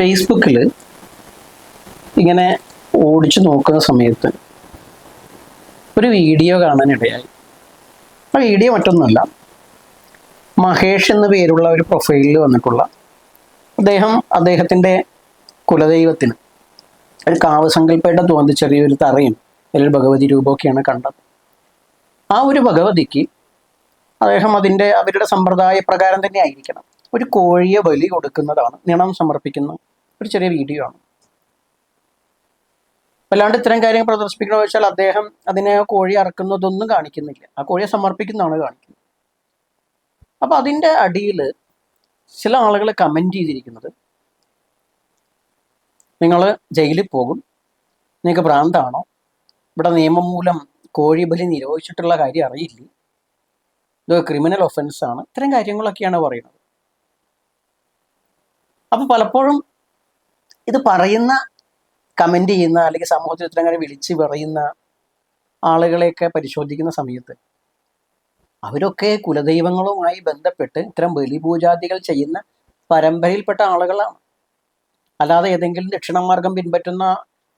ഫേസ്ബുക്കിൽ ഇങ്ങനെ ഓടിച്ചു നോക്കുന്ന സമയത്ത് ഒരു വീഡിയോ കാണാനിടയായി. ആ വീഡിയോ മറ്റൊന്നുമല്ല. മഹേഷ് എന്ന പേരുള്ള ഒരു പ്രൊഫൈലിൽ വന്നിട്ടുള്ള അദ്ദേഹം അദ്ദേഹത്തിന്റെ കുലദൈവത്തിന് ഒരു കാവ് സങ്കല്പമായിട്ട് തോന്നി ചെറിയൊരു തറയും അതിൽ ഭഗവതി രൂപമൊക്കെയാണ് കണ്ടത്. ആ ഒരു ഭഗവതിക്ക് അദ്ദേഹം അതിന്റെ അവരുടെ സമ്പ്രദായ പ്രകാരം തന്നെ ആയിരിക്കണം. ഒരു കോഴിയെ ബലി കൊടുക്കുന്നതാണ് നിണം സമർപ്പിക്കുന്ന ഒരു ചെറിയ വീഡിയോ ആണ്. വല്ലാണ്ട് ഇത്തരം കാര്യങ്ങൾ പ്രദർശിപ്പിക്കണമെന്ന് വെച്ചാൽ അദ്ദേഹം അതിനെ കോഴി അറക്കുന്നതൊന്നും കാണിക്കുന്നില്ല. ആ കോഴിയെ സമർപ്പിക്കുന്നതാണ് കാണിക്കുന്നത്. അപ്പൊ അതിന്റെ അടിയിൽ ചില ആളുകൾ കമന്റ് ചെയ്തിരിക്കുന്നത് നിങ്ങൾ ജയിലിൽ പോകും നിങ്ങൾക്ക് ഭ്രാന്താണോ? ഇവിടെ നിയമം മൂലം കോഴി ബലി നിരോധിച്ചിട്ടുള്ള കാര്യം അറിയില്ലേ? ഇത് ക്രിമിനൽ ഒഫൻസാണ് ഇത്തരം കാര്യങ്ങളൊക്കെയാണ് പറയുന്നത്. അപ്പൊ പലപ്പോഴും ഇത് പറയുന്ന കമന്റ് ചെയ്യുന്ന അല്ലെങ്കിൽ സമൂഹത്തിൽ കാര്യം വിളിച്ച് പറയുന്ന ആളുകളെയൊക്കെ പരിശോധിക്കുന്ന സമയത്ത് അവരൊക്കെ കുലദൈവങ്ങളുമായി ബന്ധപ്പെട്ട് ഇത്തരം ബലിപൂജാദികൾ ചെയ്യുന്ന പരമ്പരയിൽപ്പെട്ട ആളുകളാണ്. അല്ലാതെ ഏതെങ്കിലും ദക്ഷിണമാർഗം പിൻപറ്റുന്ന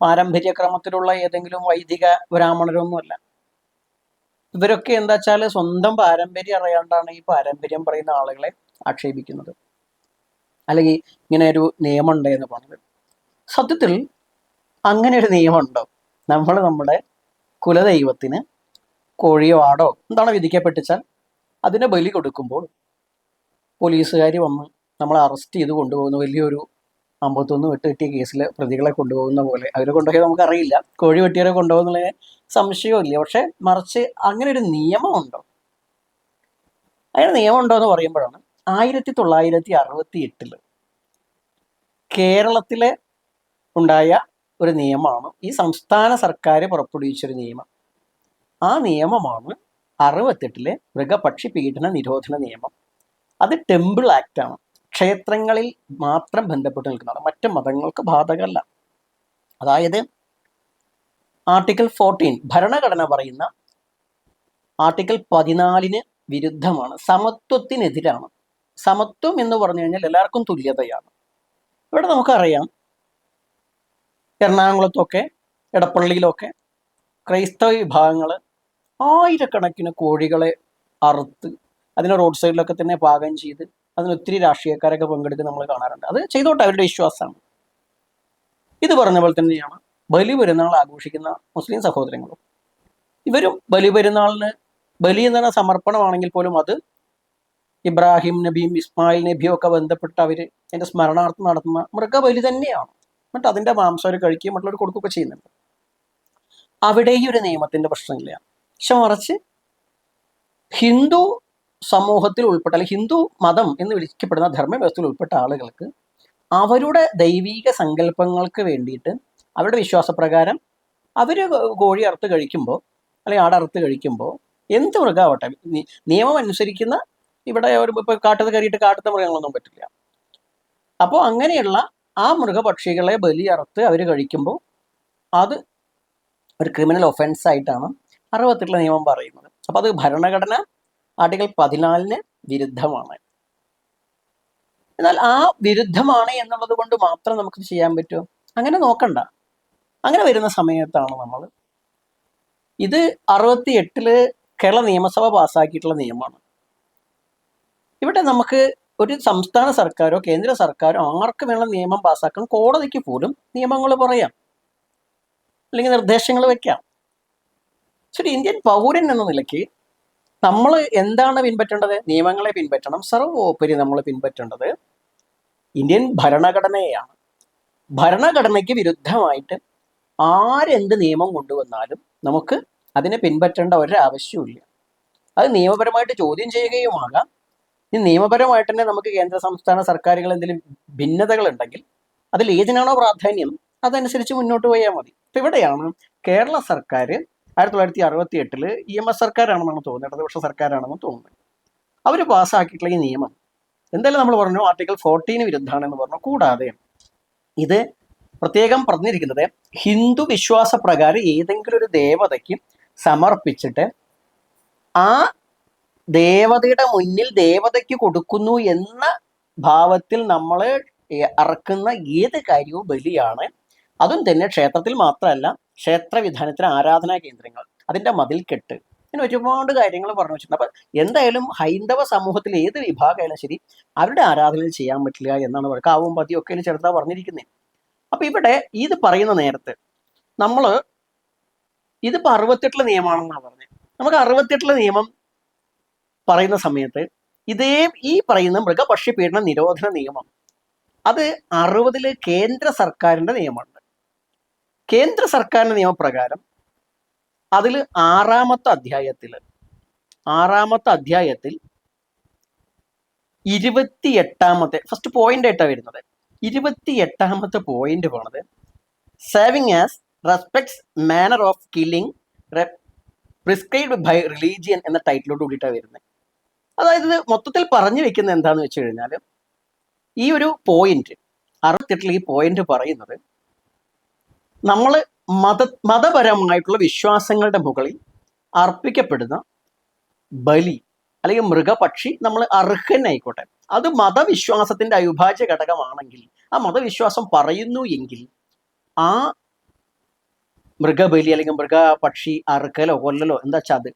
പാരമ്പര്യക്രമത്തിലുള്ള ഏതെങ്കിലും വൈദിക ബ്രാഹ്മണരൊന്നുമല്ല. ഇവരൊക്കെ എന്താ വെച്ചാൽ സ്വന്തം പാരമ്പര്യം അറിയാണ്ടാണ് ഈ പാരമ്പര്യം പറയുന്ന ആളുകളെ ആക്ഷേപിക്കുന്നത്. അല്ലെങ്കിൽ ഇങ്ങനെ ഒരു നിയമമുണ്ട് എന്ന് പറഞ്ഞത്. സത്യത്തിൽ അങ്ങനെ ഒരു നിയമമുണ്ടോ? നമ്മൾ നമ്മുടെ കുലദൈവത്തിന് കോഴിയോ ആടോ എന്താണ് വിധിക്കപ്പെട്ടിച്ചാൽ അതിനെ ബലി കൊടുക്കുമ്പോൾ പോലീസുകാർ വന്ന് നമ്മളെ അറസ്റ്റ് ചെയ്ത് കൊണ്ടുപോകുന്ന വലിയൊരു അമ്പത്തൊന്ന് വെട്ട് കിട്ടിയ കേസിൽ പ്രതികളെ കൊണ്ടുപോകുന്ന പോലെ അവരെ കൊണ്ടുപോയി നമുക്കറിയില്ല. കോഴി വെട്ടിയവരെ കൊണ്ടുപോകുന്നുള്ള സംശയമില്ല പക്ഷെ മറിച്ച് അങ്ങനെ ഒരു നിയമമുണ്ടോ? അങ്ങനെ നിയമമുണ്ടോ എന്ന് പറയുമ്പോഴാണ് ആയിരത്തി തൊള്ളായിരത്തി അറുപത്തി എട്ടിൽ കേരളത്തിലെ ഉണ്ടായ ഒരു നിയമമാണ് ഈ സംസ്ഥാന സർക്കാർ പുറപ്പെടുവിച്ചൊരു നിയമം. ആ നിയമമാണ് അറുപത്തെട്ടിലെ മൃഗപക്ഷി പീഡന നിരോധന നിയമം. അത് ടെമ്പിൾ ആക്ട് ആണ് ക്ഷേത്രങ്ങളിൽ മാത്രം ബന്ധപ്പെട്ട് നിൽക്കുന്നതാണ്. മറ്റ് മതങ്ങൾക്ക് ബാധകമല്ല. അതായത് ആർട്ടിക്കിൾ ഫോർട്ടീൻ ഭരണഘടന പറയുന്ന ആർട്ടിക്കിൾ പതിനാലിന് വിരുദ്ധമാണ്. സമത്വത്തിനെതിരാണ്. സമത്വം എന്ന് പറഞ്ഞു കഴിഞ്ഞാൽ എല്ലാവർക്കും തുല്യതയാണ്. ഇവിടെ നമുക്കറിയാം എറണാകുളത്തൊക്കെ എടപ്പള്ളിയിലൊക്കെ ക്രൈസ്തവ വിഭാഗങ്ങൾ ആയിരക്കണക്കിന് കോഴികളെ അറുത്ത് അതിനെ റോഡ് സൈഡിലൊക്കെ തന്നെ പാകം ചെയ്ത് അതിന് ഒത്തിരി രാഷ്ട്രീയക്കാരൊക്കെ പങ്കെടുക്കുന്ന നമ്മൾ കാണാറുണ്ട്. അത് ചെയ്തോട്ടെ അവരുടെ വിശ്വാസമാണ്. ഇത് പറഞ്ഞ പോലെ തന്നെയാണ് ബലി പെരുന്നാൾ ആഘോഷിക്കുന്ന മുസ്ലിം സഹോദരങ്ങളും. ഇവരും ബലി പെരുന്നാളിന് ബലി എന്ന സമർപ്പണമാണെങ്കിൽ പോലും അത് ഇബ്രാഹിം നബിയും ഇസ്മായിൽ നബിയും ഒക്കെ ബന്ധപ്പെട്ട് അവർ എന്റെ സ്മരണാർത്ഥം നടത്തുന്ന മൃഗബലി തന്നെയാണ്. എന്നിട്ട് അതിന്റെ മാംസം കഴിക്കുകയും മറ്റുള്ളവർ കൊടുക്കുകയൊക്കെ ചെയ്യുന്നുണ്ട്. അവിടെ ഈ ഒരു നിയമത്തിന്റെ പ്രശ്നമില്ല. പക്ഷെ മറിച്ച് ഹിന്ദു സമൂഹത്തിൽ ഉൾപ്പെട്ട അല്ലെങ്കിൽ ഹിന്ദു മതം എന്ന് വിളിക്കപ്പെടുന്ന ധർമ്മ വ്യവസ്ഥയിൽ ഉൾപ്പെട്ട ആളുകൾക്ക് അവരുടെ ദൈവീക സങ്കല്പങ്ങൾക്ക് വേണ്ടിയിട്ട് അവരുടെ വിശ്വാസപ്രകാരം അവർ കോഴി അറുത്ത് കഴിക്കുമ്പോൾ അല്ലെങ്കിൽ ആടറുത്ത് കഴിക്കുമ്പോൾ എന്ത് മൃഗമാവട്ടെ നിയമം അനുസരിക്കുന്ന ഇവിടെ ഒരു ഇപ്പൊ കാട്ടത്ത് കയറിയിട്ട് കാട്ടത്തെ മൃഗങ്ങളൊന്നും പറ്റില്ല. അപ്പോൾ അങ്ങനെയുള്ള ആ മൃഗപക്ഷികളെ ബലി അറുത്ത് അവർ കഴിക്കുമ്പോൾ അത് ഒരു ക്രിമിനൽ ഒഫൻസ് ആയിട്ടാണ് അറുപത്തെട്ടിലെ നിയമം പറയുന്നത്. അപ്പോൾ അത് ഭരണഘടന ആർട്ടിക്കൽ പതിനാലിന് വിരുദ്ധമാണ്. എന്നാൽ ആ വിരുദ്ധമാണ് എന്നുള്ളത് കൊണ്ട് മാത്രം നമുക്ക് ചെയ്യാൻ പറ്റുമോ അങ്ങനെ നോക്കണ്ട. അങ്ങനെ വരുന്ന സമയത്താണ് നമ്മൾ ഇത് അറുപത്തി എട്ടിൽ കേരള നിയമസഭ പാസ്സാക്കിയിട്ടുള്ള നിയമമാണ്. ഇവിടെ നമുക്ക് ഒരു സംസ്ഥാന സർക്കാരോ കേന്ദ്ര സർക്കാരോ ആർക്ക് വേണം നിയമം പാസ്സാക്കാൻ കോടതിക്ക് പോലും നിയമങ്ങൾ പറയാം. അല്ലെങ്കിൽ നിർദ്ദേശങ്ങൾ വെക്കാം. ശരി ഇന്ത്യൻ പൗരൻ എന്ന നിലയ്ക്ക് നമ്മൾ എന്താണ് പിൻപറ്റേണ്ടത്? നിയമങ്ങളെ പിൻപറ്റണം. സർവോപരി നമ്മൾ പിൻപറ്റേണ്ടത് ഇന്ത്യൻ ഭരണഘടനയാണ് ഭരണഘടനയ്ക്ക് വിരുദ്ധമായിട്ട് ആരെന്ത് നിയമം കൊണ്ടുവന്നാലും നമുക്ക് അതിനെ പിൻപറ്റേണ്ട ഒരാവശ്യമില്ല അത് നിയമപരമായിട്ട് ചോദ്യം ചെയ്യുകയുമാകാം. ഈ നിയമപരമായിട്ട് തന്നെ നമുക്ക് കേന്ദ്ര സംസ്ഥാന സർക്കാരുകൾ എന്തെങ്കിലും ഭിന്നതകൾ ഉണ്ടെങ്കിൽ അതിൽ ഏതിനാണോ പ്രാധാന്യം അതനുസരിച്ച് മുന്നോട്ട് പോയാൽ മതി. ഇപ്പം ഇവിടെയാണ് കേരള സർക്കാർ ആയിരത്തി തൊള്ളായിരത്തി അറുപത്തി എട്ടിൽ ഇ എം എസ് സർക്കാരാണെന്നാണ് തോന്നുന്നത് ഇടതുപക്ഷ സർക്കാരാണെന്ന് തോന്നുന്നത്. അവർ പാസ്സാക്കിയിട്ടുള്ള ഈ നിയമം. എന്തായാലും നമ്മൾ പറഞ്ഞു ആർട്ടിക്കിൾ ഫോർട്ടീന് വിരുദ്ധമാണെന്ന് പറഞ്ഞു. കൂടാതെ ഇത് പ്രത്യേകം പറഞ്ഞിരിക്കുന്നത് ഹിന്ദു വിശ്വാസ പ്രകാരം ഏതെങ്കിലും ഒരു ദേവതയ്ക്ക് സമർപ്പിച്ചിട്ട് ആ ദേവതയുടെ മുന്നിൽ ദേവതയ്ക്ക് കൊടുക്കുന്നു എന്ന ഭാവത്തിൽ നമ്മൾ അറക്കുന്ന ഏത് കാര്യവും ബലിയാണ്. അതും തന്നെ ക്ഷേത്രത്തിൽ മാത്രമല്ല ക്ഷേത്ര വിധാനത്തിന് ആരാധനാ കേന്ദ്രങ്ങൾ അതിന്റെ മതിൽക്കെട്ട് ഇങ്ങനെ ഒരുപാട് കാര്യങ്ങൾ പറഞ്ഞു വെച്ചിട്ടുണ്ട്. അപ്പൊ എന്തായാലും ഹൈന്ദവ സമൂഹത്തിൽ ഏത് വിഭാഗമായാലും ശരി അവരുടെ ആരാധനയിൽ ചെയ്യാൻ പറ്റില്ല എന്നാണ് പറയുക കാവും പതിയും ഒക്കെ ചെറുതാ പറഞ്ഞിരിക്കുന്നത് അപ്പൊ ഇവിടെ ഇത് പറയുന്ന നേരത്ത് നമ്മൾ ഇതിപ്പോ അറുപത്തെട്ടിലെ നിയമമാണെന്നാണ് പറഞ്ഞത്. നമുക്ക് അറുപത്തെട്ടിലെ നിയമം പറയുന്ന സമയത്ത് ഇതേ ഈ പറയുന്ന മൃഗപക്ഷി പീഡന നിരോധന നിയമം. അത് അറുപതിൽ കേന്ദ്ര സർക്കാരിന്റെ നിയമമുണ്ട്. കേന്ദ്ര സർക്കാരിന്റെ നിയമപ്രകാരം അതിൽ ആറാമത്തെ അധ്യായത്തിൽ ആറാമത്തെ അധ്യായത്തിൽ ഇരുപത്തി എട്ടാമത്തെ ഫസ്റ്റ് പോയിന്റ് ആയിട്ടാണ് വരുന്നത്. ഇരുപത്തി എട്ടാമത്തെ പോയിന്റ് പോണത് saving as respects manner of killing prescribed by religion എന്ന ടൈറ്റിലോട് കൂടിയിട്ടാണ് വരുന്നത്. അതായത് മൊത്തത്തിൽ പറഞ്ഞു വെക്കുന്ന എന്താണെന്ന് വെച്ച് കഴിഞ്ഞാൽ ഈ ഒരു പോയിന്റ് അറുപത്തെട്ടിൽ ഈ പോയിന്റ് പറയുന്നത് നമ്മൾ മത മതപരമായിട്ടുള്ള വിശ്വാസങ്ങളുടെ മുകളിൽ അർപ്പിക്കപ്പെടുന്ന ബലി അല്ലെങ്കിൽ മൃഗപക്ഷി നമ്മൾ അർഹനായിക്കോട്ടെ. അത് മതവിശ്വാസത്തിന്റെ അവിഭാജ്യ ഘടകമാണെങ്കിൽ ആ മതവിശ്വാസം പറയുന്നു എങ്കിൽ ആ മൃഗബലി അല്ലെങ്കിൽ മൃഗപക്ഷി അറുക്കലോ കൊല്ലലോ എന്താ വെച്ചാൽ അത്?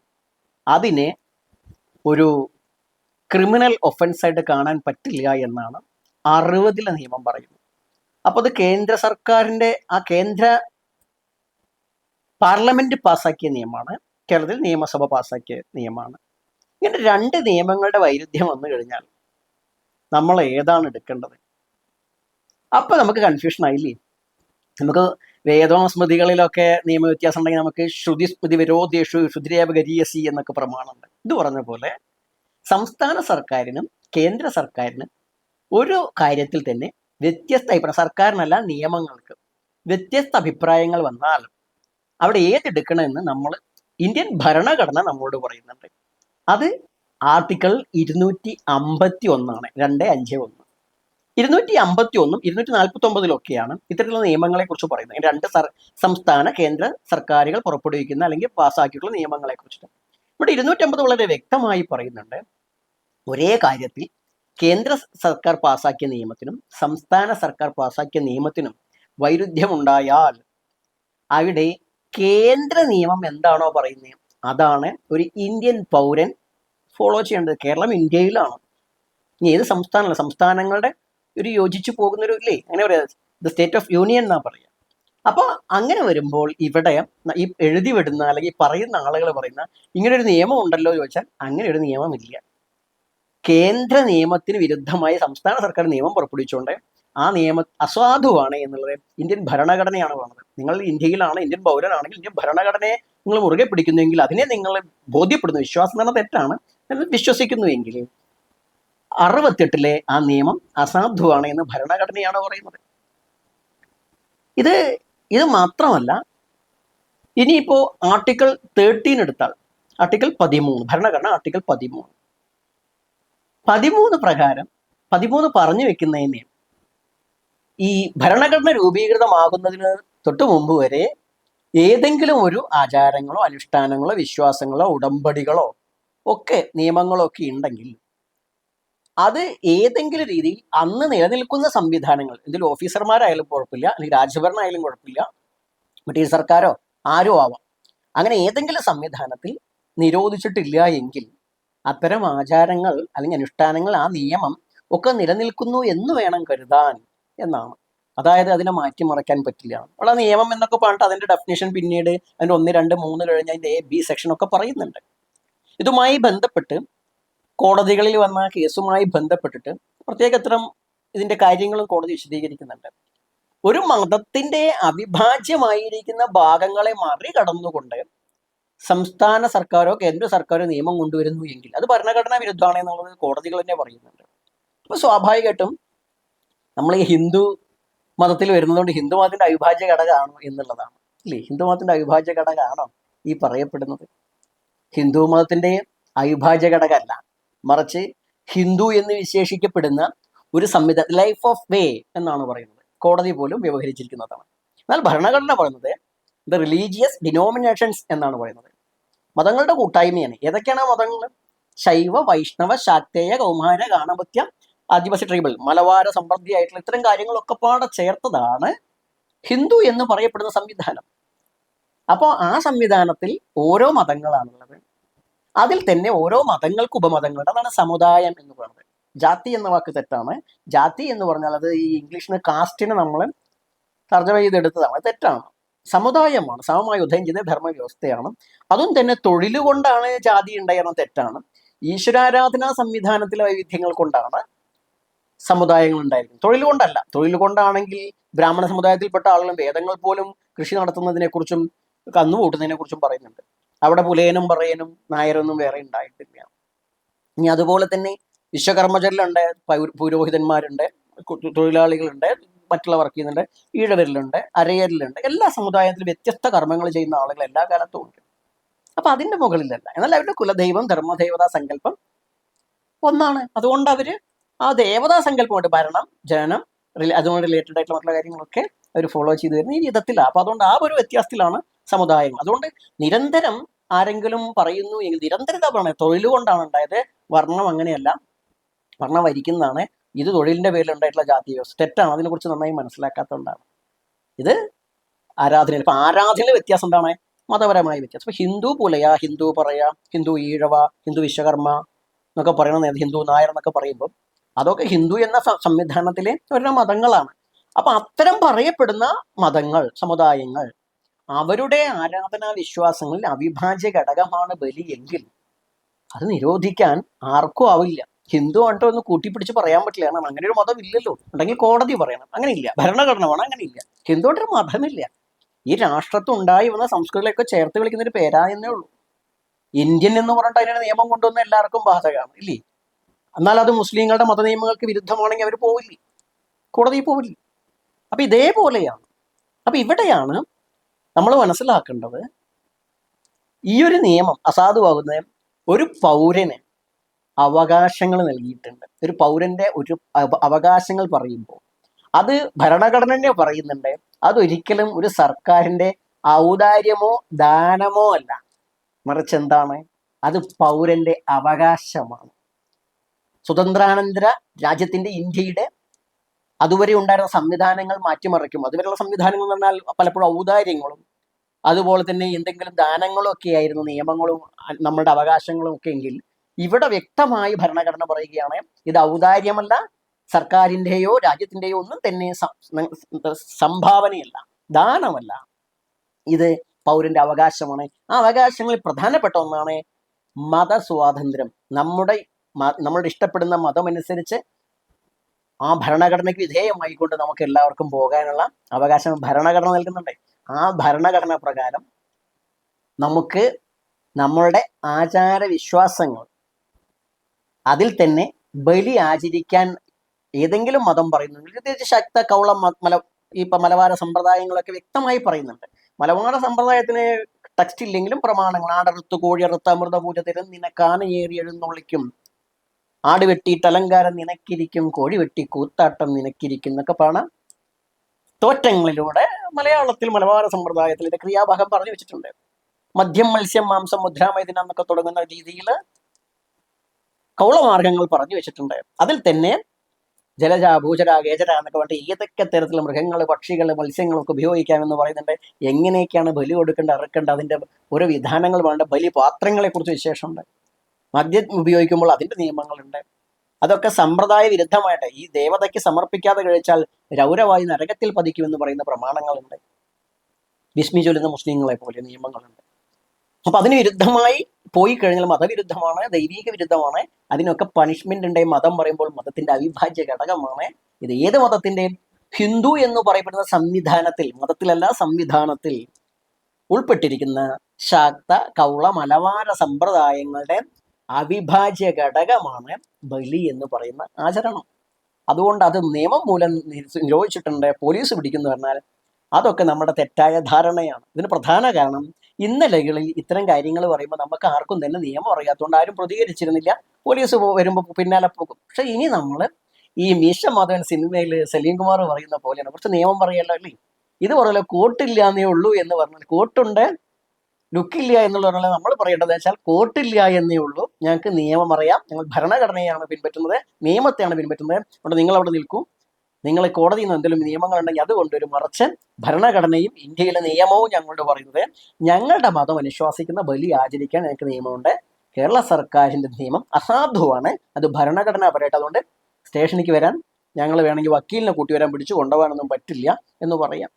അതിനെ ഒരു ക്രിമിനൽ ഒഫൻസ് ആയിട്ട് കാണാൻ പറ്റില്ല എന്നാണ് അറുപതിലെ നിയമം പറയുന്നത്. അപ്പോൾ അത് കേന്ദ്ര സർക്കാരിന്റെ ആ കേന്ദ്ര പാർലമെന്റ് പാസ്സാക്കിയ നിയമമാണ്. കേരളത്തിൽ നിയമസഭ പാസ്സാക്കിയ നിയമമാണ്. ഇങ്ങനെ രണ്ട് നിയമങ്ങളുടെ വൈരുദ്ധ്യം വന്നു കഴിഞ്ഞാൽ നമ്മൾ ഏതാണ് എടുക്കേണ്ടത്? അപ്പൊ നമുക്ക് കൺഫ്യൂഷൻ ആയില്ലേ? നമുക്ക് വേദോസ്മൃതികളിലൊക്കെ നിയമവ്യത്യാസം ഉണ്ടെങ്കിൽ നമുക്ക് ശ്രുതി സ്മൃതി വിരോധേഷു ശ്രുതിരേവ എന്നൊക്കെ പ്രമാണമുണ്ട്. ഇത് പറഞ്ഞ പോലെ സംസ്ഥാന സർക്കാരിനും കേന്ദ്ര സർക്കാരിനും ഒരു കാര്യത്തിൽ തന്നെ വ്യത്യസ്ത അഭിപ്രായം സർക്കാരിനല്ല നിയമങ്ങൾക്ക് വ്യത്യസ്ത അഭിപ്രായങ്ങൾ വന്നാൽ അവിടെ ഏതെടുക്കണമെന്ന് നമ്മൾ ഇന്ത്യൻ ഭരണഘടന നമ്മളോട് പറയുന്നുണ്ട്. അത് ആർട്ടിക്കിൾ ഇരുന്നൂറ്റി അമ്പത്തി ഒന്നാണ് രണ്ട് അഞ്ച് ഒന്ന്. ഇരുന്നൂറ്റി അമ്പത്തി ഒന്നും ഇരുന്നൂറ്റി നാൽപ്പത്തി ഒമ്പതിലൊക്കെയാണ് ഇത്തരത്തിലുള്ള നിയമങ്ങളെ കുറിച്ച് പറയുന്നത്. രണ്ട് സർ സംസ്ഥാന കേന്ദ്ര സർക്കാരുകൾ പുറപ്പെടുവിക്കുന്ന അല്ലെങ്കിൽ പാസ്സാക്കിയിട്ടുള്ള നിയമങ്ങളെ കുറിച്ചിട്ട് ഇവിടെ ഇരുന്നൂറ്റമ്പത് വളരെ വ്യക്തമായി പറയുന്നുണ്ട്. ഒരേ കാര്യത്തിൽ കേന്ദ്ര സർക്കാർ പാസാക്കിയ നിയമത്തിനും സംസ്ഥാന സർക്കാർ പാസാക്കിയ നിയമത്തിനും വൈരുദ്ധ്യമുണ്ടായാൽ അവിടെ കേന്ദ്ര നിയമം എന്താണോ പറയുന്നത് അതാണ് ഒരു ഇന്ത്യൻ പൗരൻ ഫോളോ ചെയ്യേണ്ടത്. കേരളം ഇന്ത്യയിലാണ്. ഇനി ഏത് സംസ്ഥാനമല്ല സംസ്ഥാനങ്ങളുടെ ഒരു യോജിച്ചു പോകുന്നൊരു ഇല്ലേ? അങ്ങനെ പറയാ ദ സ്റ്റേറ്റ് ഓഫ് യൂണിയൻ എന്നാ പറയുക. അപ്പൊ അങ്ങനെ വരുമ്പോൾ ഇവിടെ ഈ എഴുതി വിടുന്ന അല്ലെങ്കിൽ പറയുന്ന ആളുകൾ പറയുന്ന ഇങ്ങനെ ഒരു നിയമം ഉണ്ടല്ലോ ചോദിച്ചാൽ അങ്ങനെ ഒരു നിയമമില്ല. കേന്ദ്ര നിയമത്തിന് വിരുദ്ധമായി സംസ്ഥാന സർക്കാർ നിയമം പുറപ്പെടുവിച്ചുകൊണ്ട് ആ നിയമ അസാധുവാണ് എന്നുള്ളത് ഇന്ത്യൻ ഭരണഘടനയാണ് പറയുന്നത് നിങ്ങൾ ഇന്ത്യയിലാണ് ഇന്ത്യൻ പൗരനാണെങ്കിൽ ഇന്ത്യൻ ഭരണഘടനയെ നിങ്ങൾ മുറുകെ പിടിക്കുന്നുവെങ്കിൽ അതിനെ നിങ്ങൾ ബോധ്യപ്പെടുന്നു. വിശ്വാസം തന്നെ തെറ്റാണ് വിശ്വസിക്കുന്നുവെങ്കിൽ അറുപത്തെട്ടിലെ ആ നിയമം അസാധുവാണ് എന്ന് ഭരണഘടനയാണ് പറയുന്നത്. ഇത് ഇത് മാത്രമല്ല ഇനിയിപ്പോ ആർട്ടിക്കിൾ തേർട്ടീൻ എടുത്താൽ ആർട്ടിക്കിൾ പതിമൂന്ന് ഭരണഘടന ആർട്ടിക്കിൾ പതിമൂന്ന് പതിമൂന്ന് പ്രകാരം പതിമൂന്ന് പറഞ്ഞു വെക്കുന്നതിനെ ഈ ഭരണഘടന രൂപീകൃതമാകുന്നതിന് തൊട്ടു മുമ്പ് വരെ ഏതെങ്കിലും ഒരു ആചാരങ്ങളോ അനുഷ്ഠാനങ്ങളോ വിശ്വാസങ്ങളോ ഉടമ്പടികളോ ഒക്കെ നിയമങ്ങളോ ഒക്കെ ഉണ്ടെങ്കിൽ അത് ഏതെങ്കിലും രീതിയിൽ അന്ന് നിലനിൽക്കുന്ന സംവിധാനങ്ങൾ എന്തെങ്കിലും ഓഫീസർമാരായാലും കുഴപ്പമില്ല അല്ലെങ്കിൽ രാജ്യഭരണമായാലും കുഴപ്പമില്ല ബ്രിട്ടീഷ് സർക്കാരോ ആരോ ആവാം. അങ്ങനെ ഏതെങ്കിലും സംവിധാനത്തിൽ നിരോധിച്ചിട്ടില്ല എങ്കിൽ അത്തരം ആചാരങ്ങൾ അല്ലെങ്കിൽ അനുഷ്ഠാനങ്ങൾ ആ നിയമം ഒക്കെ നിലനിൽക്കുന്നു എന്ന് വേണം കരുതാൻ എന്നാണ്. അതായത് അതിനെ മാറ്റിമറയ്ക്കാൻ പറ്റില്ല ആ നിയമം എന്നൊക്കെ പറഞ്ഞിട്ട് അതിന്റെ ഡെഫിനേഷൻ പിന്നീട് അതിന്റെ ഒന്ന് രണ്ട് മൂന്ന് കഴിഞ്ഞ് അതിന്റെ എ ബി സെക്ഷൻ ഒക്കെ പറയുന്നുണ്ട്. ഇതുമായി ബന്ധപ്പെട്ട് കോടതികളിൽ വന്ന കേസുമായി ബന്ധപ്പെട്ടിട്ട് പ്രത്യേക ഇത്തരം ഇതിന്റെ കാര്യങ്ങളും കോടതി വിശദീകരിക്കുന്നുണ്ട്. ഒരു മതത്തിന്റെ അവിഭാജ്യമായിരിക്കുന്ന ഭാഗങ്ങളെ മറികടന്നുകൊണ്ട് സംസ്ഥാന സർക്കാരോ കേന്ദ്ര സർക്കാരോ നിയമം കൊണ്ടുവരുന്നു എങ്കിൽ അത് ഭരണഘടനാ വിരുദ്ധമാണ് എന്നുള്ളത് കോടതികൾ തന്നെ പറയുന്നുണ്ട്. അപ്പൊ സ്വാഭാവികമായിട്ടും നമ്മൾ ഈ ഹിന്ദു മതത്തിൽ വരുന്നതുകൊണ്ട് ഹിന്ദു മതത്തിന്റെ അവിഭാജ്യ ഘടകമാണോ എന്നുള്ളതാണ്. അല്ലേ ഹിന്ദു മതത്തിന്റെ അവിഭാജ്യ ഘടകമാണോ ഈ പറയപ്പെടുന്നത്? ഹിന്ദു മതത്തിന്റെ അവിഭാജ്യ ഘടകമല്ല. മറിച്ച് ഹിന്ദു എന്ന് വിശേഷിക്കപ്പെടുന്ന ഒരു സംവിധാനം ലൈഫ് ഓഫ് വേ എന്നാണ് പറയുന്നത്. കോടതി പോലും വ്യവഹരിച്ചിരിക്കുന്നതാണ്. എന്നാൽ ഭരണഘടന പറയുന്നത് ദ റിലീജിയസ് ഡിനോമിനേഷൻസ് എന്നാണ് പറയുന്നത്. മതങ്ങളുടെ കൂട്ടായ്മയാണ്. ഏതൊക്കെയാണ് മതങ്ങൾ? ശൈവ വൈഷ്ണവ ശാക്തേയ കൗമാര ഗാണപത്യ ആദിവാസി ട്രൈബൽ മലബാര സമൃദ്ധിയായിട്ടുള്ള ഇത്തരം കാര്യങ്ങളൊക്കെ പാടെ ചേർത്തതാണ് ഹിന്ദു എന്ന് പറയപ്പെടുന്ന സംവിധാനം. അപ്പോൾ ആ സംവിധാനത്തിൽ ഓരോ മതങ്ങളാണുള്ളത്. അതിൽ തന്നെ ഓരോ മതങ്ങൾക്ക് ഉപമതങ്ങളുണ്ട്. അതാണ് സമുദായം എന്ന് പറയുന്നത്. ജാതി എന്ന വാക്ക് തെറ്റാണ്. ജാതി എന്ന് പറഞ്ഞാൽ അത് ഈ ഇംഗ്ലീഷിന് കാസ്റ്റിന് നമ്മൾ തർജമ ചെയ്തെടുത്തതാണ്. തെറ്റാണ്. സമുദായമാണ്. സമമായി ഉദയം ചെയ്ത ധർമ്മവ്യവസ്ഥയാണ്. അതും തന്നെ തൊഴിൽ കൊണ്ടാണ് ജാതി ഉണ്ടായിരുന്ന തെറ്റാണ്. ഈശ്വരാരാധനാ സംവിധാനത്തിലെ വൈവിധ്യങ്ങൾ കൊണ്ടാണ് സമുദായങ്ങൾ ഉണ്ടായിരുന്നത് തൊഴിൽ കൊണ്ടല്ല. തൊഴിൽ കൊണ്ടാണെങ്കിൽ ബ്രാഹ്മണ സമുദായത്തിൽപ്പെട്ട ആളുകളും വേദങ്ങൾ പോലും കൃഷി നടത്തുന്നതിനെക്കുറിച്ചും കുറിച്ചും കന്നുകൂട്ടുന്നതിനെ കുറിച്ചും പറയുന്നുണ്ട്. അവിടെ പുലയനും പറയനും നായരൊന്നും വേറെ ഉണ്ടായിട്ടില്ല. ഇനി അതുപോലെ തന്നെ വിശ്വകർമ്മചരിലുണ്ട് പുരോഹിതന്മാരുണ്ട്. തൊഴിലാളികളുണ്ട്. മറ്റുള്ള വർക്ക് ചെയ്യുന്നുണ്ട്. ഈഴവരിലുണ്ട് അരയരിലുണ്ട്. എല്ലാ സമുദായത്തിലും വ്യത്യസ്ത കർമ്മങ്ങൾ ചെയ്യുന്ന ആളുകൾ എല്ലാ കാലത്തും ഉണ്ട്. അപ്പൊ അതിന്റെ മുകളിലല്ല. എന്നാൽ അവരുടെ കുലദൈവം ധർമ്മദേവതാ സങ്കല്പം ഒന്നാണ്. അതുകൊണ്ട് അവർ ആ ദേവതാ സങ്കല്പമുണ്ട് ഭരണം ജനനം അതുകൊണ്ട് റിലേറ്റഡ് ആയിട്ടുള്ള മറ്റുള്ള കാര്യങ്ങളൊക്കെ അവർ ഫോളോ ചെയ്തു വരുന്ന ഈ വിധത്തിലാണ്. അപ്പൊ അതുകൊണ്ട് ആ ഒരു വ്യത്യാസത്തിലാണ് സമുദായങ്ങൾ. അതുകൊണ്ട് നിരന്തരം ആരെങ്കിലും പറയുന്നു എങ്കിൽ നിരന്തരത പറയണേ. തൊഴിൽ കൊണ്ടാണ് ഉണ്ടായത്. വർണം അങ്ങനെയല്ല. വർണം വരിക്കുന്നതാണ്. ഇത് തൊഴിലിന്റെ പേരിൽ ഉണ്ടായിട്ടുള്ള ജാതി വ്യവസ്ഥ. തെറ്റാണ്. അതിനെക്കുറിച്ച് നന്നായി മനസ്സിലാക്കാത്തതുകൊണ്ടാണ്. ഇത് ആരാധനയിൽ. ഇപ്പം ആരാധനയിലെ വ്യത്യാസം എന്താണ്? മതപരമായ വ്യത്യാസം. ഇപ്പം ഹിന്ദു പുലയ ഹിന്ദു പറയാ ഹിന്ദു ഈഴവ ഹിന്ദു വിശ്വകർമ്മ എന്നൊക്കെ പറയണ ഹിന്ദു നായർ എന്നൊക്കെ പറയുമ്പോൾ അതൊക്കെ ഹിന്ദു എന്ന സംവിധാനത്തിലെ ഒരു മതങ്ങളാണ്. അപ്പം അത്തരം പറയപ്പെടുന്ന മതങ്ങൾ സമുദായങ്ങൾ അവരുടെ ആരാധനാ വിശ്വാസങ്ങളിൽ അവിഭാജ്യ ഘടകമാണ് ബലി എങ്കിൽ അത് നിരോധിക്കാൻ ആർക്കും ആവില്ല. ഹിന്ദു ആട്ടോ ഒന്ന് കൂട്ടിപ്പിടിച്ച് പറയാൻ പറ്റില്ല. കാരണം അങ്ങനെ ഒരു മതം ഇല്ലല്ലോ. ഉണ്ടെങ്കിൽ കോടതി പറയണം. അങ്ങനെ ഇല്ല ഭരണഘടന വേണം അങ്ങനെ ഇല്ല ഹിന്ദു ആയിട്ടൊരു മതമില്ല. ഈ രാഷ്ട്രത്തിൽ ഉണ്ടായി വന്ന സംസ്കൃതികളൊക്കെ ചേർത്ത് വിളിക്കുന്ന ഒരു പേരായെന്നേ ഉള്ളൂ. ഇന്ത്യൻ എന്ന് പറഞ്ഞിട്ട് അതിനെ നിയമം കൊണ്ടുവന്ന എല്ലാവർക്കും ബാധകമാണ്. ഇല്ലേ? എന്നാൽ അത് മുസ്ലിങ്ങളുടെ മത നിയമങ്ങൾക്ക് വിരുദ്ധമാണെങ്കിൽ അവർ പോവില്ലേ? കോടതി പോവില്ല? അപ്പൊ ഇതേപോലെയാണ്. അപ്പൊ ഇവിടെയാണ് നമ്മൾ മനസ്സിലാക്കേണ്ടത് ഈ ഒരു നിയമം അസാധുവാകുന്ന ഒരു പൗരന് അവകാശങ്ങൾ നൽകിയിട്ടുണ്ട്. ഒരു പൗരന്റെ ഒരു അവകാശങ്ങൾ പറയുമ്പോൾ അത് ഭരണഘടന പറയുന്നുണ്ട്. അതൊരിക്കലും ഒരു സർക്കാരിന്റെ ഔദാര്യമോ ദാനമോ അല്ല. മറിച്ച് എന്താണ്? അത് പൗരന്റെ അവകാശമാണ്. സ്വതന്ത്രാനന്തര രാജ്യത്തിന്റെ ഇന്ത്യയുടെ അതുവരെ ഉണ്ടായിരുന്ന സംവിധാനങ്ങൾ മാറ്റിമറിക്കും. അതുവരെയുള്ള സംവിധാനങ്ങൾ എന്ന് പറഞ്ഞാൽ പലപ്പോഴും ഔദാര്യങ്ങളും അതുപോലെ തന്നെ എന്തെങ്കിലും ദാനങ്ങളും ഒക്കെ ആയിരുന്നു നിയമങ്ങളും നമ്മളുടെ അവകാശങ്ങളും ഒക്കെ എങ്കിൽ ഇവിടെ വ്യക്തമായി ഭരണഘടന പറയുകയാണ് ഇത് ഔദാര്യമല്ല സർക്കാരിന്റെയോ രാജ്യത്തിന്റെയോ ഒന്നും തന്നെ സംഭാവനയല്ല ദാനമല്ല. ഇത് പൗരന്റെ അവകാശമാണ്. ആ അവകാശങ്ങളിൽ പ്രധാനപ്പെട്ട ഒന്നാണ് മതസ്വാതന്ത്ര്യം. നമ്മുടെ നമ്മളുടെ ഇഷ്ടപ്പെടുന്ന മതമനുസരിച്ച് ആ ഭരണഘടനയ്ക്ക് വിധേയമായിക്കൊണ്ട് നമുക്ക് എല്ലാവർക്കും പോകാനുള്ള അവകാശം ഭരണഘടന നൽകുന്നുണ്ട്. ആ ഭരണഘടന പ്രകാരം നമുക്ക് നമ്മളുടെ ആചാര വിശ്വാസങ്ങൾ അതിൽ തന്നെ ബലി ആചരിക്കാൻ ഏതെങ്കിലും മതം പറയുന്നുണ്ട്. പ്രത്യേകിച്ച് ശക്ത കൗള മല ഇപ്പൊ മലബാര സമ്പ്രദായങ്ങളൊക്കെ വ്യക്തമായി പറയുന്നുണ്ട്. മലബാര സമ്പ്രദായത്തിന് ടെക്സ്റ്റ് ഇല്ലെങ്കിലും പ്രമാണങ്ങൾ ആടറുത്ത് കോഴിയറുത്ത് അമൃതപൂജ തരും നിനക്കാന ഏറി എഴുന്നള്ളിക്കും ആട് വെട്ടിയിട്ട് അലങ്കാരം നിനക്കിരിക്കും കോഴി വെട്ടി കൂത്താട്ടം നിനക്കിരിക്കും എന്നൊക്കെ കാണാം തോറ്റങ്ങളിലൂടെ മലയാളത്തിൽ മലബാര സമ്പ്രദായത്തിൽ ക്രിയാഭാഗം പറഞ്ഞു വെച്ചിട്ടുണ്ട്. മദ്യം മത്സ്യം മാംസം മുദ്രാമൈദിനം എന്നൊക്കെ തുടങ്ങുന്ന രീതിയിൽ കൗളമാർഗങ്ങൾ പറഞ്ഞു വെച്ചിട്ടുണ്ട്. അതിൽ തന്നെ ജലജ ഭൂചര ഗേജര എന്നൊക്കെ പറഞ്ഞിട്ട് ഏതൊക്കെ തരത്തിലുള്ള മൃഗങ്ങൾ പക്ഷികൾ മത്സ്യങ്ങളൊക്കെ ഉപയോഗിക്കാമെന്ന് പറയുന്നുണ്ട്. എങ്ങനെയൊക്കെയാണ് ബലി കൊടുക്കേണ്ടത് അറക്കേണ്ടത് അതിന്റെ ഓരോ വിധാനങ്ങൾ വേണ്ട ബലി പാത്രങ്ങളെ കുറിച്ച് വിശേഷമുണ്ട്. മദ്യം ഉപയോഗിക്കുമ്പോൾ അതിന്റെ നിയമങ്ങളുണ്ട്. അതൊക്കെ സമ്പ്രദായ വിരുദ്ധമായിട്ട് ഈ ദേവതയ്ക്ക് സമർപ്പിക്കാതെ കഴിച്ചാൽ രൗരവായി നരകത്തിൽ പതിക്കുമെന്ന് പറയുന്ന പ്രമാണങ്ങളുണ്ട്. വിസ്മി ചൊല്ലുന്ന മുസ്ലിങ്ങളെ പോലെ നിയമങ്ങളുണ്ട്. അപ്പൊ അതിന് വിരുദ്ധമായി പോയി കഴിഞ്ഞാൽ മതവിരുദ്ധമാണ് ദൈവിക വിരുദ്ധമാണ് അതിനൊക്കെ പണിഷ്മെന്റ് ഉണ്ട് മതം പറയുമ്പോൾ മതത്തിന്റെ അവിഭാജ്യ ഘടകമാണ്. ഇത് ഏത് മതത്തിന്റെയും ഹിന്ദു എന്ന് പറയപ്പെടുന്ന സംവിധാനത്തിൽ മതത്തിലല്ല സംവിധാനത്തിൽ ഉൾപ്പെട്ടിരിക്കുന്ന ശാക്ത കൗള മലവാര സമ്പ്രദായങ്ങളുടെ അവിഭാജ്യ ഘടകമാണ് ബലി എന്ന് പറയുന്ന ആചരണം. അതുകൊണ്ട് അത് നിയമം മൂലം നിരോധിച്ചിട്ടുണ്ട്. പോലീസ് പിടിക്കുന്നു പറഞ്ഞാൽ അതൊക്കെ നമ്മുടെ തെറ്റായ ധാരണയാണ്. ഇതിന് പ്രധാന കാരണം ഇന്നലകളിൽ ഇത്തരം കാര്യങ്ങൾ പറയുമ്പോൾ നമുക്ക് ആർക്കും തന്നെ നിയമം അറിയാത്തതുകൊണ്ട് ആരും പ്രതികരിച്ചിരുന്നില്ല. പോലീസ് വരുമ്പോൾ പിന്നാലെ പോകും. പക്ഷെ ഇനി നമ്മൾ ഈ മീശ മാധവൻ സിനിമയിൽ സലീം കുമാർ പറയുന്ന പോലെയാണ്. കുറച്ച് നിയമം പറയല്ലോ അല്ലേ? ഇത് പറയല്ലോ കോട്ടില്ല എന്നേ ഉള്ളൂ എന്ന് പറഞ്ഞാൽ കോട്ടുണ്ട് ലുക്കില്ല എന്നുള്ളതാണ് നമ്മൾ പറയേണ്ടത് വെച്ചാൽ കോട്ടില്ല എന്നേ ഉള്ളൂ. ഞങ്ങൾക്ക് നിയമം അറിയാം. ഞങ്ങൾ ഭരണഘടനയാണ് പിൻപറ്റുന്നത്. നിയമത്തെയാണ് പിൻപറ്റുന്നത്. അതുകൊണ്ട് നിങ്ങൾ അവിടെ നിൽക്കൂ. നിങ്ങൾ കോടതിയിൽ നിന്ന് എന്തെങ്കിലും നിയമങ്ങൾ ഉണ്ടെങ്കിൽ അത് കൊണ്ടുവരും. മറിച്ച് ഭരണഘടനയും ഇന്ത്യയിലെ നിയമവും ഞങ്ങളോട് പറയുന്നത് ഞങ്ങളുടെ മതം അനുശ്വാസിക്കുന്ന ബലി ആചരിക്കാൻ ഞങ്ങൾക്ക് നിയമമുണ്ട്. കേരള സർക്കാരിന്റെ നിയമം അസാധുവാണ്. അത് ഭരണഘടനാപരമായിട്ട് അതുകൊണ്ട് സ്റ്റേഷനിലേക്ക് വരാൻ ഞങ്ങൾ വേണമെങ്കിൽ വക്കീലിനെ കൂട്ടി വരാൻ പിടിച്ചു കൊണ്ടുപോകാനൊന്നും പറ്റില്ല എന്ന് പറയാം.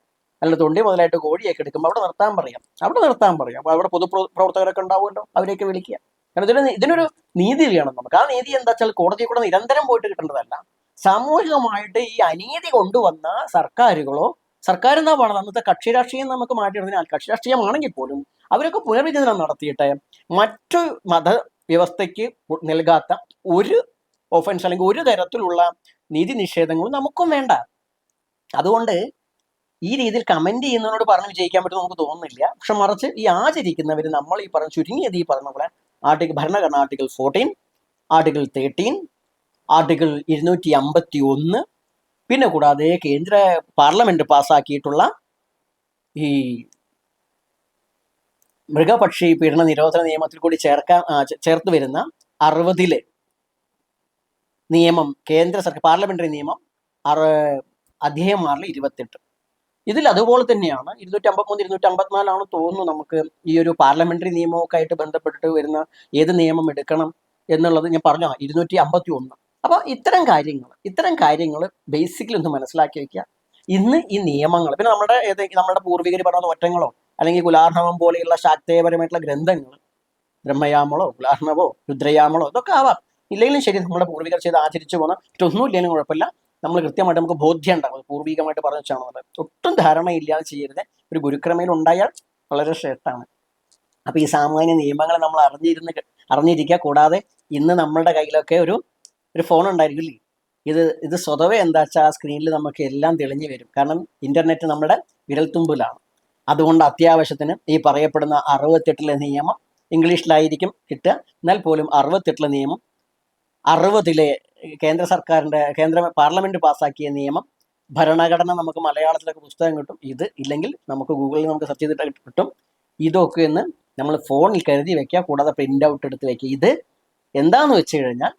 അല്ല തൊണ്ടി മുതലായിട്ട് കോഴിയൊക്കെ എടുക്കുമ്പോൾ അവിടെ നിർത്താൻ പറയാം. അവിടെ നിർത്താൻ പറയാം. അപ്പോൾ അവിടെ പൊതുപ്രവർത്തകരൊക്കെ ഉണ്ടാവുമല്ലോ അവരെയൊക്കെ വിളിക്കുക. കാരണം ഇതിന് ഇതിനൊരു നീതി വേണം നമുക്ക്. ആ നീതി എന്താ വെച്ചാൽ കോടതിയിൽ കൂടെ നിരന്തരം പോയിട്ട് കിട്ടേണ്ടതല്ല. സാമൂഹികമായിട്ട് ഈ അനീതി കൊണ്ടുവന്ന സർക്കാരുകളോ സർക്കാർ എന്താ പറയുന്നത് അന്നത്തെ കക്ഷി രാഷ്ട്രീയം നമുക്ക് മാറ്റിയെടുത്തതിനാൽ കക്ഷി രാഷ്ട്രീയമാണെങ്കിൽ പോലും അവരൊക്കെ പുനർവിചിന്തനം നടത്തിയിട്ട് മറ്റു മത വ്യവസ്ഥയ്ക്ക് നൽകാത്ത ഒരു ഒഫൻസ് അല്ലെങ്കിൽ ഒരു തരത്തിലുള്ള നീതി നിഷേധങ്ങളും നമുക്കും വേണ്ട. അതുകൊണ്ട് ഈ രീതിയിൽ കമന്റ് ചെയ്യുന്നതിനോട് പറഞ്ഞ് വിജയിക്കാൻ പറ്റും നമുക്ക് തോന്നുന്നില്ല. പക്ഷെ മറിച്ച് ഈ ആചരിക്കുന്നവർ നമ്മൾ ഈ പറഞ്ഞ ചുരുങ്ങിയത് ഈ പറഞ്ഞ പോലെ ആർട്ടിക്കിൾ ഭരണഘടന article fourteen article thirteen article ഇരുന്നൂറ്റി അമ്പത്തി ഒന്ന് പിന്നെ കൂടാതെ കേന്ദ്ര പാർലമെന്റ് പാസ്സാക്കിയിട്ടുള്ള ഈ മൃഗപക്ഷി പീഡന നിരോധന നിയമത്തിൽ കൂടി ചേർക്കാൻ ചേർത്ത് വരുന്ന അറുപതിലെ നിയമം കേന്ദ്ര സർക്കാർ പാർലമെന്ററി നിയമം അറ അധ്യായം ആറിൽ ഇരുപത്തെട്ട്. ഇതിൽ അതുപോലെ തന്നെയാണ് ഇരുന്നൂറ്റി അമ്പത്തിമൂന്ന് ഇരുന്നൂറ്റി അമ്പത്തിനാലാണ് തോന്നുന്നു നമുക്ക് ഈ ഒരു പാർലമെന്ററി നിയമമൊക്കെ ആയിട്ട് ബന്ധപ്പെട്ടിട്ട് വരുന്ന ഏത് നിയമം എടുക്കണം എന്നുള്ളത് ഞാൻ പറഞ്ഞു. ഇരുന്നൂറ്റി അമ്പത്തി ഒന്ന് അപ്പൊ ഇത്തരം കാര്യങ്ങൾ ഇത്തരം കാര്യങ്ങൾ ബേസിക്കലി ഒന്ന് മനസ്സിലാക്കി വെക്കുക. ഇന്ന് ഈ നിയമങ്ങൾ പിന്നെ നമ്മുടെ ഏത് നമ്മുടെ പൂർവികർ പറഞ്ഞ ഒറ്റങ്ങളോ അല്ലെങ്കിൽ കുലാർണവം പോലെയുള്ള ശാക്തേയപരമായിട്ടുള്ള ഗ്രന്ഥങ്ങൾ ബ്രഹ്മയാമളോ കുലാർണവോ രുദ്രയാമളോ ഇതൊക്കെ ആവാം. ഇല്ലെങ്കിലും ശരി നമ്മുടെ പൂർവികർ ചെയ്ത് ആചരിച്ചു പോകുന്ന മറ്റൊന്നും ഇല്ലെങ്കിലും കുഴപ്പമില്ല. നമ്മൾ കൃത്യമായിട്ട് നമുക്ക് ബോധ്യം ഉണ്ടാകും പൂർവികമായിട്ട് പറഞ്ഞു വെച്ചാണ് നമ്മൾ ഒട്ടും ധാരണയില്ലാതെ ചെയ്യരുത്. ഒരു ഗുരുക്രമയിൽ ഉണ്ടായാൽ വളരെ ശ്രേഷ്ഠമാണ്. അപ്പൊ ഈ സാമാന്യ നിയമങ്ങളെ നമ്മൾ അറിഞ്ഞിരുന്ന് അറിഞ്ഞിരിക്കുക. കൂടാതെ ഇന്ന് നമ്മളുടെ കയ്യിലൊക്കെ ഒരു ഒരു ഫോൺ ഉണ്ടായിരിക്കില്ലേ? ഇത് ഇത് സ്വതവേ എന്താ വെച്ചാൽ ആ സ്ക്രീനിൽ നമുക്ക് എല്ലാം തെളിഞ്ഞു വരും. കാരണം ഇന്റർനെറ്റ് നമ്മുടെ വിരൽത്തുമ്പിലാണ്. അതുകൊണ്ട് അത്യാവശ്യത്തിന് ഈ പറയപ്പെടുന്ന അറുപത്തെട്ടിലെ നിയമം ഇംഗ്ലീഷിലായിരിക്കും കിട്ടുക. എന്നാൽ പോലും അറുപത്തെട്ടിലെ നിയമം അറുപതിലെ കേന്ദ്ര സർക്കാരിന്റെ കേന്ദ്ര പാർലമെന്റ് പാസ്സാക്കിയ നിയമം ഭരണഘടന നമുക്ക് മലയാളത്തിലൊക്കെ പുസ്തകം കിട്ടും. ഇത് ഇല്ലെങ്കിൽ നമുക്ക് ഗൂഗിളിൽ നമുക്ക് സെർച്ച് ചെയ്തിട്ട് കിട്ടും. ഇതൊക്കെ എന്ന് നമ്മൾ ഫോണിൽ കരുതി വെക്കുക. കൂടാതെ പ്രിന്റ് ഔട്ട് എടുത്ത് വെക്കുക. ഇത് എന്താണെന്ന് വെച്ച് കഴിഞ്ഞാൽ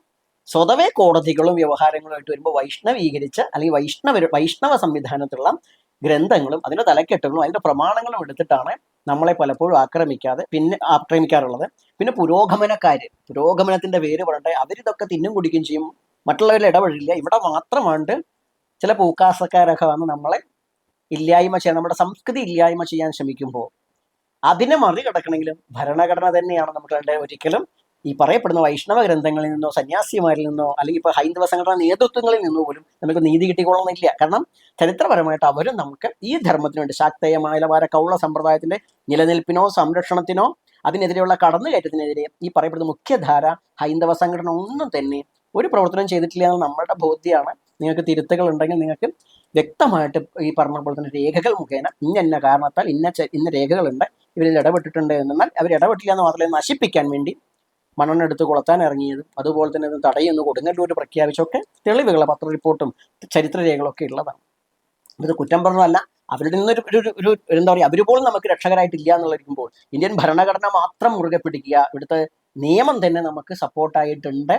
സ്വതവേ കോടതികളും വ്യവഹാരങ്ങളുമായിട്ട് വരുമ്പോൾ വൈഷ്ണവീകരിച്ച അല്ലെങ്കിൽ വൈഷ്ണവ വൈഷ്ണവ സംവിധാനത്തിലുള്ള ഗ്രന്ഥങ്ങളും അതിന്റെ തലക്കെട്ടുകളും അതിന്റെ പ്രമാണങ്ങളും എടുത്തിട്ടാണ് നമ്മളെ പലപ്പോഴും ആക്രമിക്കാതെ പിന്നെ ആക്രമിക്കാറുള്ളത്. പിന്നെ പുരോഗമനക്കാർ പുരോഗമനത്തിന്റെ പേര് പറയട്ടെ അവരിതൊക്കെ തിന്നും കുടിക്കുകയും ചെയ്യും. മറ്റുള്ളവരിൽ ഇടപെടില്ല ഇവിടെ മാത്രമാണ് ചില പൂക്കാസക്കാരൊക്കെ വന്ന് നമ്മളെ ഇല്ലായ്മ ചെയ്യാൻ നമ്മുടെ സംസ്കൃതി ഇല്ലായ്മ ചെയ്യാൻ ശ്രമിക്കുമ്പോൾ അതിനെ മറികടക്കണമെങ്കിലും ഭരണഘടന തന്നെയാണ് നമുക്ക് ഒരിക്കലും ഈ പറയപ്പെടുന്ന വൈഷ്ണവ ഗ്രന്ഥങ്ങളിൽ നിന്നോ സന്യാസിമാരിൽ നിന്നോ അല്ലെങ്കിൽ ഇപ്പൊ ഹൈന്ദവ സംഘടനാ നേതൃത്വങ്ങളിൽ നിന്നോ പോലും നമുക്ക് നീതി കിട്ടിക്കൊള്ളണമെന്നില്ല. കാരണം ചരിത്രപരമായിട്ട് അവരും നമുക്ക് ഈ ധർമ്മത്തിന് വേണ്ടി ശാക്തേയ മാലവാര കൗള സമ്പ്രദായത്തിന്റെ നിലനിൽപ്പിനോ സംരക്ഷണത്തിനോ അതിനെതിരെയുള്ള കടന്നുകയറ്റത്തിനെതിരെ ഈ പറയപ്പെടുന്ന മുഖ്യധാര ഹൈന്ദവ സംഘടന ഒന്നും തന്നെ ഒരു പ്രവർത്തനം ചെയ്തിട്ടില്ല എന്ന് നമ്മളുടെ ബോധ്യമാണ് നിങ്ങൾക്ക് തിരുത്തുകൾ ഉണ്ടെങ്കിൽ നിങ്ങൾക്ക് വ്യക്തമായിട്ട് ഈ പറഞ്ഞ പോലെ തന്നെ രേഖകൾ മുഖേന ഇന്ന ഇന്ന കാരണത്താൽ ഇന്ന ഇന്ന രേഖകളുണ്ട് ഇവരിൽ ഇടപെട്ടിട്ടുണ്ട് എന്നാൽ അവർ ഇടപെട്ടില്ല എന്ന് മാത്രമല്ല നശിപ്പിക്കാൻ വേണ്ടി മണ്ണെടുത്ത് കൊളുത്താൻ ഇറങ്ങിയതും. അതുപോലെ തന്നെ തടയുന്നു. കൊടുങ്ങല്ലൂർ പ്രഖ്യാപിച്ചൊക്കെ തെളിവുകൾ പത്ര റിപ്പോർട്ടും ചരിത്രരേഖകളൊക്കെ ഉള്ളതാണ്. ഇത് കുറ്റം പറഞ്ഞതല്ല. അവരുടെ നിന്നൊരു ഒരു ഒരു- എന്താ പറയുക അവർ പോലും നമുക്ക് രക്ഷകരായിട്ടില്ല എന്നുള്ളിരിക്കുമ്പോൾ ഇന്ത്യൻ ഭരണഘടന മാത്രം മുറുകെ പിടിക്കുക ഇവിടുത്തെ നിയമം തന്നെ നമുക്ക് സപ്പോർട്ടായിട്ടുണ്ട്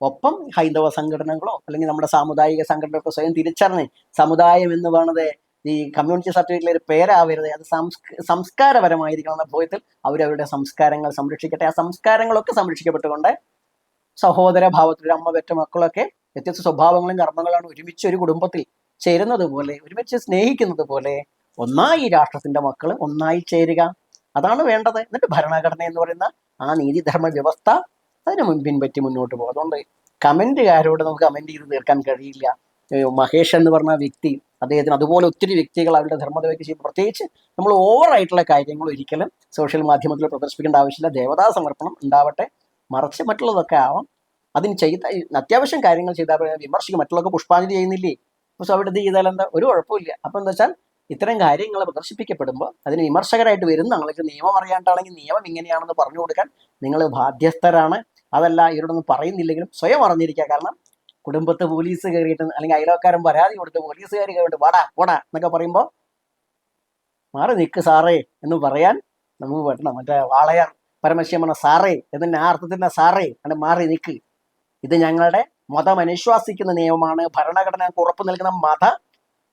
ഒപ്പം ഹൈന്ദവ സംഘടനകളോ അല്ലെങ്കിൽ നമ്മുടെ സാമുദായിക സംഘടനകളൊക്കെ സ്വയം തിരിച്ചറിഞ്ഞ് സമുദായം എന്ന് പറയുന്നത് ഈ കമ്മ്യൂണിറ്റി സർട്ടിഫിക്കറ്റിലെ ഒരു പേരാവരുത്. അത് സംസ്ക സംസ്കാരപരമായിരിക്കണം എന്ന ബോധ്യത്തിൽ അവരവരുടെ സംസ്കാരങ്ങൾ സംരക്ഷിക്കട്ടെ. ആ സംസ്കാരങ്ങളൊക്കെ സംരക്ഷിക്കപ്പെട്ടുകൊണ്ട് സഹോദര ഭാവത്തിൽ ഒരു അമ്മ പെറ്റ മക്കളൊക്കെ വ്യത്യസ്ത സ്വഭാവങ്ങളും കർമ്മങ്ങളാണ് ഒരുമിച്ച് ഒരു കുടുംബത്തിൽ ചേരുന്നത് പോലെ ഒരുമിച്ച് സ്നേഹിക്കുന്നത് പോലെ ഒന്നായി രാഷ്ട്രത്തിന്റെ മക്കൾ ഒന്നായി ചേരുക. അതാണ് വേണ്ടത്. എന്നിട്ട് ഭരണഘടന എന്ന് പറയുന്ന ആ നീതിധർമ്മ വ്യവസ്ഥ അതിനെ മുൻപിൻ പറ്റി മുന്നോട്ട് പോകും. അതുകൊണ്ട് കമന്റുകാരോട് നമുക്ക് കമന്റ് ചെയ്ത് തീർക്കാൻ കഴിയില്ല. മഹേഷ് എന്ന് പറഞ്ഞ വ്യക്തി അദ്ദേഹത്തിന് അതുപോലെ ഒത്തിരി വ്യക്തികൾ അവരുടെ ധർമ്മതയ്ക്ക് ചെയ്യും പ്രത്യേകിച്ച് നമ്മൾ ഓവറായിട്ടുള്ള കാര്യങ്ങൾ ഒരിക്കലും സോഷ്യൽ മാധ്യമത്തിൽ പ്രദർശിപ്പിക്കേണ്ട ആവശ്യമില്ല. ദേവതാ സമർപ്പണം ഉണ്ടാവട്ടെ. മറിച്ച് മറ്റുള്ളതൊക്കെ ആവാം. അതിന് ചെയ്ത അത്യാവശ്യം കാര്യങ്ങൾ ചെയ്താൽ വിമർശിക്കും. മറ്റുള്ളവർക്ക് പുഷ്പാഞ്ജലി ചെയ്യുന്നില്ലേ? പക്ഷെ അവിടെ ഇത് ചെയ്താൽ എന്താ ഒരു കുഴപ്പമില്ല അപ്പൊ എന്താ വെച്ചാൽ ഇത്തരം കാര്യങ്ങൾ പ്രദർശിപ്പിക്കപ്പെടുമ്പോൾ അതിന് വിമർശകരായിട്ട് വരുന്ന ആൾക്ക് നിയമം അറിയാണ്ടാണെങ്കിൽ നിയമം ഇങ്ങനെയാണെന്ന് പറഞ്ഞു കൊടുക്കാൻ നിങ്ങൾ ബാധ്യസ്ഥരാണ്. അതല്ല ഇവരോടൊന്നും പറയുന്നില്ലെങ്കിലും സ്വയം അറിഞ്ഞിരിക്കുക. കാരണം കുടുംബത്ത് പോലീസ് കയറിയിട്ട് അല്ലെങ്കിൽ അയലോക്കാരൻ പരാതി കൊടുത്ത് പോലീസുകാർ കയറിയിട്ട് വാടാ പോടാ എന്നൊക്കെ പറയുമ്പോൾ മാറി നിൽക്ക് സാറേ എന്ന് പറയാൻ നമുക്ക് പറ്റണം. മറ്റേ വാളയാർ പരമശിവമണ സാറേ എന്നതിന്റെ ആ അർത്ഥത്തിന്റെ സാറേ അങ്ങനെ മാറി നിൽക്ക് ഇത് ഞങ്ങളുടെ മതം അനുശ്വാസിക്കുന്ന നിയമമാണ്. ഭരണഘടന ഉറപ്പ് നൽകുന്ന മത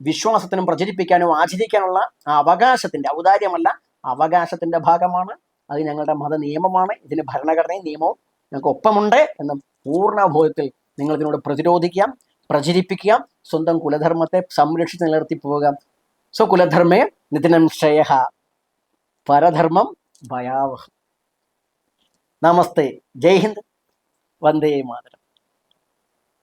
വിശ്വാസത്തിനും പ്രചരിപ്പിക്കാനും ആചരിക്കാനുള്ള ആ അവകാശത്തിന്റെ ഔദാര്യമല്ല അവകാശത്തിന്റെ ഭാഗമാണ്. അത് ഞങ്ങളുടെ മത നിയമമാണ് ഇതിന് ഭരണഘടനയും നിയമവും ഞങ്ങൾക്ക് ഒപ്പമുണ്ട് എന്ന പൂർണ ബോധത്തിൽ നിങ്ങൾ ഇതിനോട് പ്രതിരോധിക്കാം പ്രചരിപ്പിക്കാം സ്വന്തം കുലധർമ്മത്തെ സംരക്ഷിച്ച് നിലനിർത്തി സോ കുലധർമ്മേ നിതിനം ശ്രേയ പരധർമ്മം ഭയാവഹം. നമസ്തേ ജയ് ഹിന്ദ്. വന്ദേ മാതരം.